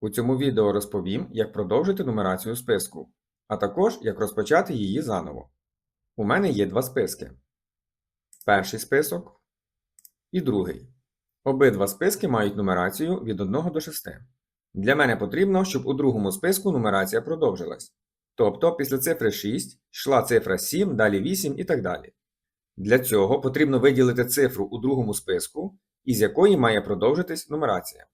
У цьому відео розповім, як продовжити нумерацію списку, а також як розпочати її заново. У мене є два списки: перший список і другий. Обидва списки мають нумерацію від 1 до 6. Для мене потрібно, щоб у другому списку нумерація продовжилась. Тобто після цифри 6 йшла цифра 7, далі 8 і так далі. Для цього потрібно виділити цифру у другому списку, із якої має продовжитись нумерація.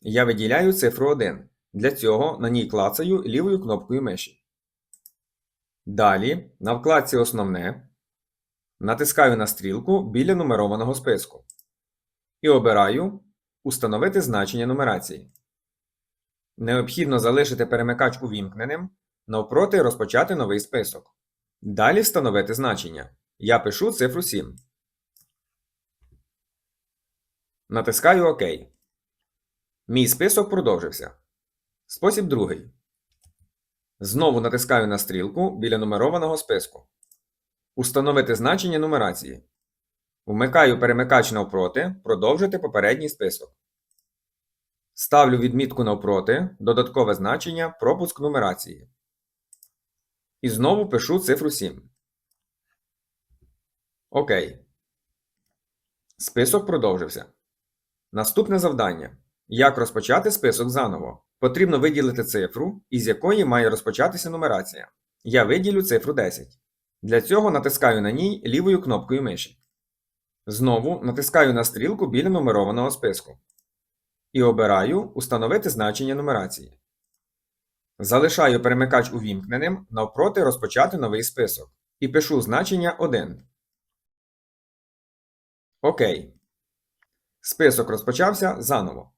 Я виділяю цифру 1. Для цього на ній клацаю лівою кнопкою миші. Далі на вкладці Основне натискаю на стрілку біля нумерованого списку і обираю Установити значення нумерації. Необхідно залишити перемикач увімкненим, навпроти розпочати новий список. Далі встановити значення. Я пишу цифру 7. Натискаю ОК. Мій список продовжився. Спосіб другий. Знову натискаю на стрілку біля нумерованого списку. Установити значення нумерації. Вмикаю перемикач навпроти, продовжити попередній список. Ставлю відмітку навпроти, додаткове значення, пропуск нумерації. І знову пишу цифру 7. Окей. Список продовжився. Наступне завдання. Як розпочати список заново? Потрібно виділити цифру, із якої має розпочатися нумерація. Я виділю цифру 10. Для цього натискаю на ній лівою кнопкою миші. Знову натискаю на стрілку біля нумерованого списку. І обираю Установити значення нумерації. Залишаю перемикач увімкненим навпроти розпочати новий список. І пишу значення 1. Окей. Список розпочався заново.